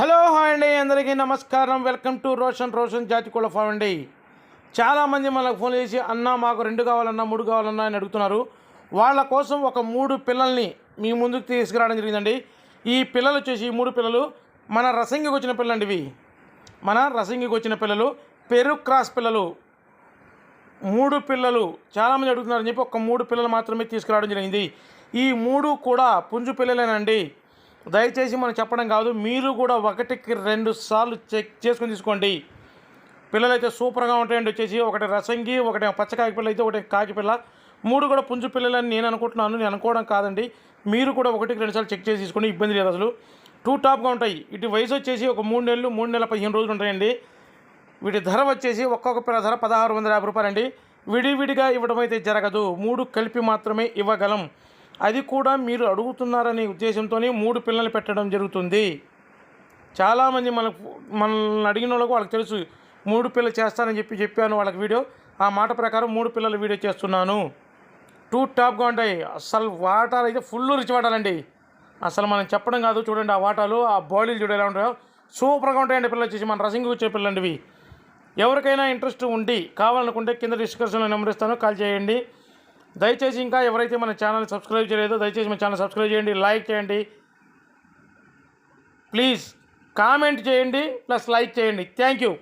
Hello hi అండి. అందరికీ నమస్కారం. వెల్కమ్ టు రోషన్ రోషన్ జాతి కోళ్ళ ఫామ్ అండి చాలామంది మనకు ఫోన్ చేసి అన్న మాకు రెండు కావాలన్నా మూడు కావాలన్నా అని అడుగుతున్నారు. వాళ్ళ కోసం ఒక మూడు పిల్లల్ని మీ ముందుకు తీసుకురావడం జరిగిందండి. ఈ పిల్లలు వచ్చేసి ఈ మూడు పిల్లలు మన రసంగికి వచ్చిన పిల్లలండి ఇవి. మన రసంగికి వచ్చిన పిల్లలు పెరు క్రాస్ పిల్లలు. మూడు పిల్లలు చాలామంది అడుగుతున్నారని చెప్పి ఒక మూడు పిల్లలు మాత్రమే తీసుకురావడం జరిగింది. ఈ మూడు కూడా పుంజు పిల్లలేనండి. దయచేసి మనం చెప్పడం కాదు మీరు కూడా ఒకటికి రెండు సార్లు చెక్ చేసుకొని తీసుకోండి. పిల్లలు అయితే సూపర్గా ఉంటాయండి వచ్చేసి. ఒకటి రసంగి ఒకటి పచ్చకాకి పిల్ల అయితే ఒకటి కాకి పిల్ల. మూడు కూడా పుంజు పిల్లలని నేను అనుకుంటున్నాను నేను అనుకోవడం కాదండి. మీరు కూడా ఒకటికి రెండు సార్లు చెక్ చేసి తీసుకోండి ఇబ్బంది లేదు అసలు. టూ టాప్గా ఉంటాయి. ఇటు వయసు వచ్చేసి ఒక మూడు నెలలు మూడు నెలల పదిహేను రోజులు ఉంటాయండి. వీటి ధర వచ్చేసి ఒక్కొక్క పిల్ల ధర పదహారు వందల యాభై రూపాయలండి. విడివిడిగా ఇవ్వడం అయితే జరగదు. మూడు కలిపి మాత్రమే ఇవ్వగలం. అది కూడా మీరు అడుగుతున్నారనే ఉద్దేశంతోనే మూడు పిల్లలు పెట్టడం జరుగుతుంది. చాలామంది మనకు మనల్ని అడిగిన వాళ్ళకు వాళ్ళకి తెలుసు మూడు పిల్లలు చేస్తానని చెప్పి చెప్పాను వాళ్ళకి వీడియో. ఆ మాట ప్రకారం మూడు పిల్లల వీడియో చేస్తున్నాను. టూ టాప్గా ఉంటాయి. అసలు వాటాలు అయితే ఫుల్ రిచ్ వాటాలండి. అసలు మనం చెప్పడం కాదు చూడండి ఆ వాటాలు ఆ బాడీలు చూడ ఎలా ఉంటాయో. సూపర్గా ఉంటాయండి పిల్లలు వచ్చేసి మన రసింగ్ వచ్చే పిల్లలండి ఎవరికైనా ఇంట్రెస్ట్ ఉండి కావాలనుకుంటే కింద డిస్క్రిప్షన్లో నెంబర్ ఇస్తాను కాల్ చేయండి. దయచేసి ఇంకా ఎవరైతే మన ఛానల్ సబ్స్క్రైబ్ చేయలేదో దయచేసి మన ఛానల్ సబ్స్క్రైబ్ చేయండి లైక్ చేయండి. ప్లీజ్ కామెంట్ చేయండి ప్లస్ లైక్ చేయండి. Thank you